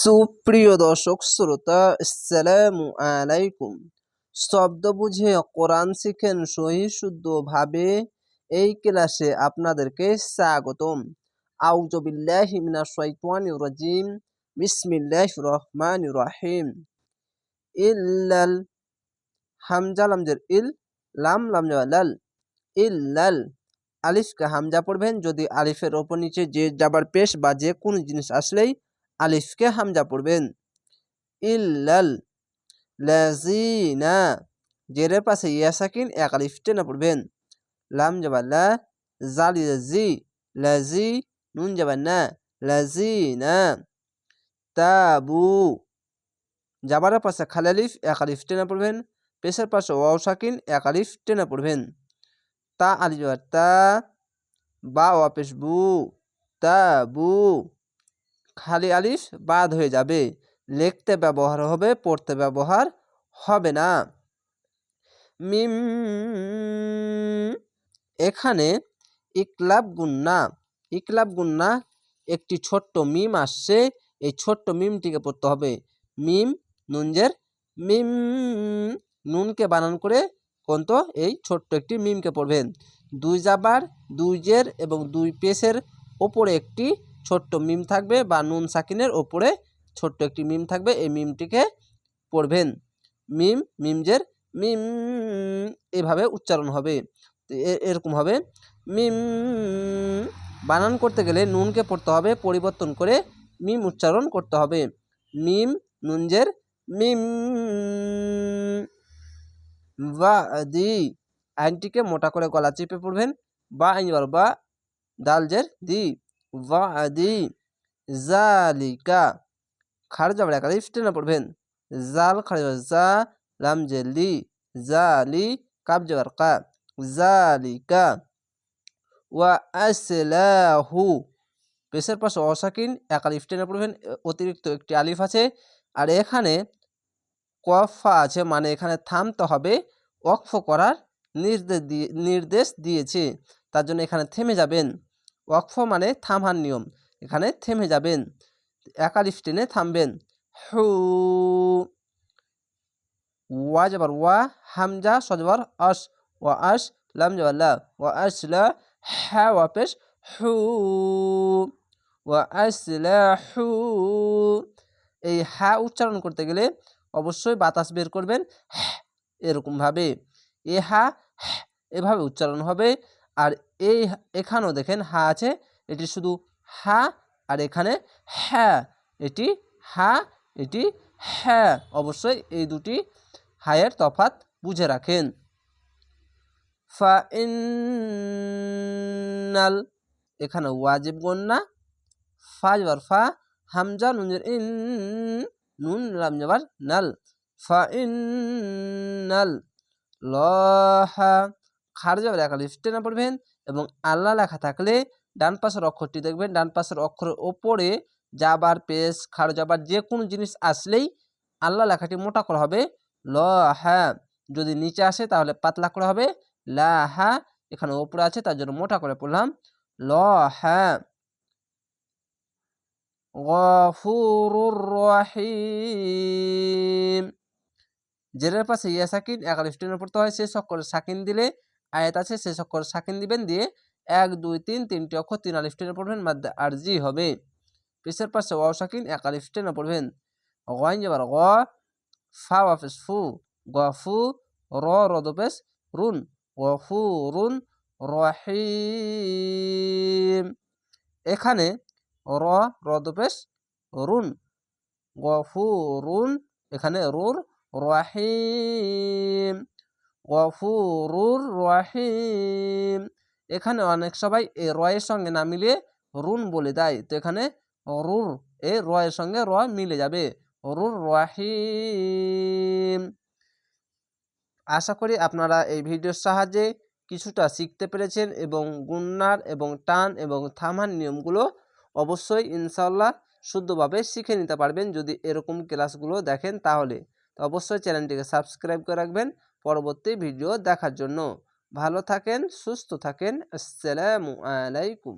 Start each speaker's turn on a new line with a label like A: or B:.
A: সুপ্রিয় দর্শক, শ্রোতা, আসসালামু আলাইকুম। শব্দ বুঝে কোরআন শিখেন সহি এই ক্লাসে আপনাদেরকে স্বাগতম। আউজবিল্লাহি মিনাশ শাইতানির রাজিম। বিসমিল্লাহির রহমানির রহিম। ইল্লাল হামজা লামজের ইল লাম লাম লাল। ইল্লাল আলিফকে হামজা পড়বেন। যদি আলিফের ওপর নিচে যে যাবার পেশ বা যে কোনো জিনিস আসলেই আলিফকে হামজা পড়বেন। ইল্লাল লাজিনা জেরের পাশে ইয়া সাকিন এক আলিফ টেনে পড়বেন। লাম যাবা লা, জালি জি, লাজি, নুন যাবা না লাজিনা তাবু। জাবারের পাশে খালি আলিফ এক আলিফ টেনে পড়বেন। পেশের পাশে ওয়াও সাকিন এক আলিফ টেনে পড়বেন। তা আলিফ তা, বা ওয়া পেশ বু, তাবু। খালি আলিফ বাদ হয়ে যাবে। লিখতে ব্যবহার হবে, পড়তে ব্যবহার হবে না। মিম, এখানে ইকলাব গুন্না ইকলাব গুন্না একটি ছোট্ট মিম আসছে, এই ছোট্ট মিমটিকে পড়তে হবে। মিম, নুনজের মিম, নুনকে বানান করে কোন এই ছোট্ট একটি মিমকে পড়বেন। দুই জাবার, দুই জের এবং দুই পেসের ওপরে একটি ছোট্ট মিম থাকবে বা নুন সাকিনের ওপরে ছোট্ট একটি মিম থাকবে, এই মিমটিকে পড়বেন। মিম, মিমজের মিম, এভাবে উচ্চারণ হবে। এরকম হবে। মিম, বানান করতে গেলে নুনকে পড়তে হবে, পরিবর্তন করে মিম উচ্চারণ করতে হবে। মিম, নুনজের মিম, বা, দি, আইনটিকে মোটা করে গলা চেপে পড়বেন। বা আইন বা, দালজের দি। ওয়াদি জালিকা খার যাবার একালে টেনে পড়বেন জাল খার জা লাম জেলি জালি কাব যাবার কা জালিকা ওয়া আসলাহু পেশের পাশে অসাকিন এক আলিফ পড়বেন অতিরিক্ত একটি আলিফ আছে আর এখানে কফা আছে মানে এখানে থামতে হবে অক্ফ করার নির্দেশ দিয়ে নির্দেশ দিয়েছে তার জন্য এখানে থেমে যাবেন ওয়াকফ মানে থামার নিয়ম। এখানে থেমে যাবেন। একালিফ টেনে থামবেন। হু। ওয়া যাবার ওয়া, হামজা, সজবার আস ওয়া আস, লাম যাবার লা। ওয়া আসলা হ্যাঁ ওয়াপেশ হু। ওয়া আসলা হু। এই হ্যাঁ উচ্চারণ করতে গেলে অবশ্যই বাতাস বের করবেন। এরকমভাবে। এ হা এভাবে উচ্চারণ হবে। আর এই এখানেও দেখেন হা আছে, এটি শুধু হা, আর এখানে হ্যাঁ এটি হা, এটি হ্যাঁ অবশ্যই এই দুটি হায়ের তফাত বুঝে রাখেন। ফা ইন্নাল, এখানে ওয়াজিব গন্না ফা ফা, হামজা নুনের ইন, নুন নাল, ফা ইন্নাল লহা খার যাবে লেখা লিফটে না পড়বেন এবং আল্লাহ লেখা থাকলে ডান পাশের অক্ষরটি দেখবেন, ডান পাশের অক্ষরের ওপরে যাবার পেস খার যাবার যে কোনো জিনিস আসলেই আল্লাহ লেখাটি মোটা করা হবে। ল হ্যাঁ যদি নিচে আসে তাহলে পাতলা করা হবে। লা হ্যাঁ এখানে ওপরে আছে তার জন্য মোটা করে পড়লাম। ল হ্যাঁ গফুরুর জেরের পাশে ইয়া সাকিন একাল স্টেনের পড়তে হয়, সে অক্ষর সাকিন দিলে আয়াত আছে শেষ অক্ষর সাকিন দিবেন দিয়ে এক, দুই, তিন, তিনটি অক্ষর তিন আলিফ টেনে পড়বেন মাদ্দা আর জি হবে। পেশের পাশে ওয়াও সাকিন এক আলিফ টেনে পড়বেন। গয়ন যাবার গ, ফা ওয়াফেস ফু, গ ফু, র রদপেস রুন ফু, রুন রহিম এখানে র রদপেশ রুন গফু রুন, এখানে রুর রহিম গফুরুর রহিম। এখানে অনেক সবাই এ রয়ের সঙ্গে না মিলিয়ে রুন বলে দেয়। তো এখানে রুর, এ রয়ের সঙ্গে র মিলে যাবে। রুর রহিম। আশা করি আপনারা এই ভিডিওর সাহায্যে কিছুটা শিখতে পেরেছেন এবং গুন্নার এবং টান এবং থামার নিয়মগুলো অবশ্যই ইনশাল্লাহ শুদ্ধভাবে শিখে নিতে পারবেন যদি এরকম ক্লাসগুলো দেখেন তাহলে। তো অবশ্যই চ্যানেলটিকে সাবস্ক্রাইব করে রাখবেন। পরবর্তী ভিডিও দেখার জন্য। ভালো থাকেন সুস্থ থাকেন। আসসালামু আলাইকুম।